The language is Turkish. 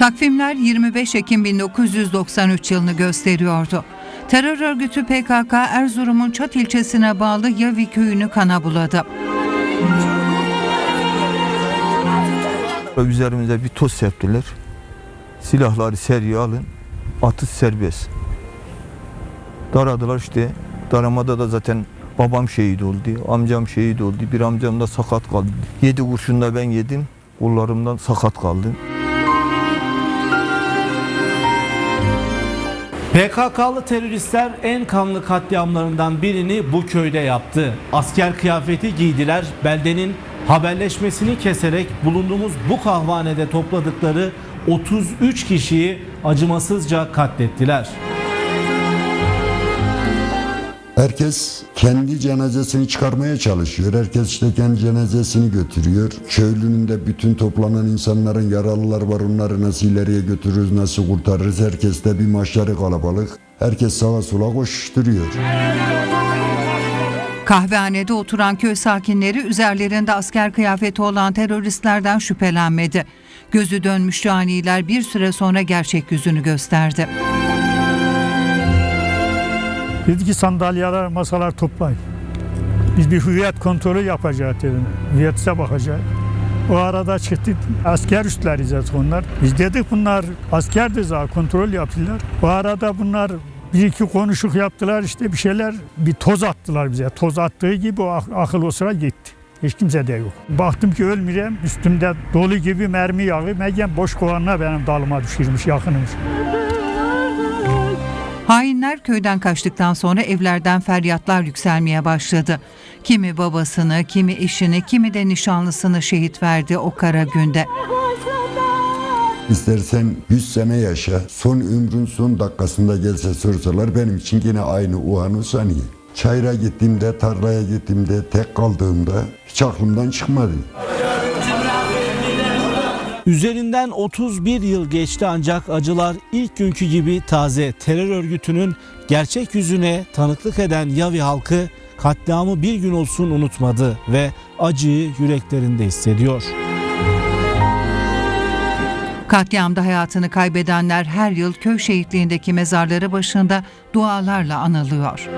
Takvimler 25 Ekim 1993 yılını gösteriyordu. Terör örgütü PKK Erzurum'un Çat ilçesine bağlı Yavi köyünü kana buladı. Üzerimize bir toz serptiler. Silahları seriye alın. Atış serbest. Daradılar işte. Daramada da zaten babam şehit oldu. Amcam şehit oldu. Bir amcam da sakat kaldı. Yedi kurşunda ben yedim. Kollarımdan sakat kaldım. PKK'lı teröristler en kanlı katliamlarından birini bu köyde yaptı. Asker kıyafeti giydiler, beldenin haberleşmesini keserek bulunduğumuz bu kahvanede topladıkları 33 kişiyi acımasızca katlettiler. Herkes kendi cenazesini çıkarmaya çalışıyor. Herkes işte kendi cenazesini götürüyor. Köylünün de bütün toplanan insanların yaralılar var. Onları nasıl ileriye götürürüz, nasıl kurtarırız? Herkes de bir maçları kalabalık. Herkes sağa sola koşturuyor. Kahvehanede oturan köy sakinleri üzerlerinde asker kıyafeti olan teröristlerden şüphelenmedi. Gözü dönmüş caniler bir süre sonra gerçek yüzünü gösterdi. Dedi ki sandalyeler, masalar toplayın. Biz bir hüviyet kontrolü yapacağız dedim. Hüviyetse bakacağız. O arada çıktı asker üstleriz onlar. Biz dedik bunlar askerdi zaten kontrol yaptılar. O arada bunlar bir iki konuşuk yaptılar işte bir şeyler bir toz attılar bize. Toz attığı gibi o ak- akıl o sıra gitti. Hiç kimse de yok. Baktım ki ölmeyeceğim. Üstümde dolu gibi mermi yağı. Meğer boş kovanla benim dalıma düşürmüş yakınmış. Hainler köyden kaçtıktan sonra evlerden feryatlar yükselmeye başladı. Kimi babasını, kimi eşini, kimi de nişanlısını şehit verdi o kara günde. İstersen 100 sene yaşa, son ömrün son dakikasında gelse sorsalar benim için yine aynı o an o saniye. Çayıra gittiğimde, tarlaya gittiğimde, tek kaldığımda hiç aklımdan çıkmadı. Üzerinden 31 yıl geçti ancak acılar ilk günkü gibi taze. Terör örgütünün gerçek yüzüne tanıklık eden Yavi halkı katliamı bir gün olsun unutmadı ve acıyı yüreklerinde hissediyor. Katliamda hayatını kaybedenler her yıl köy şehitliğindeki mezarları başında dualarla anılıyor.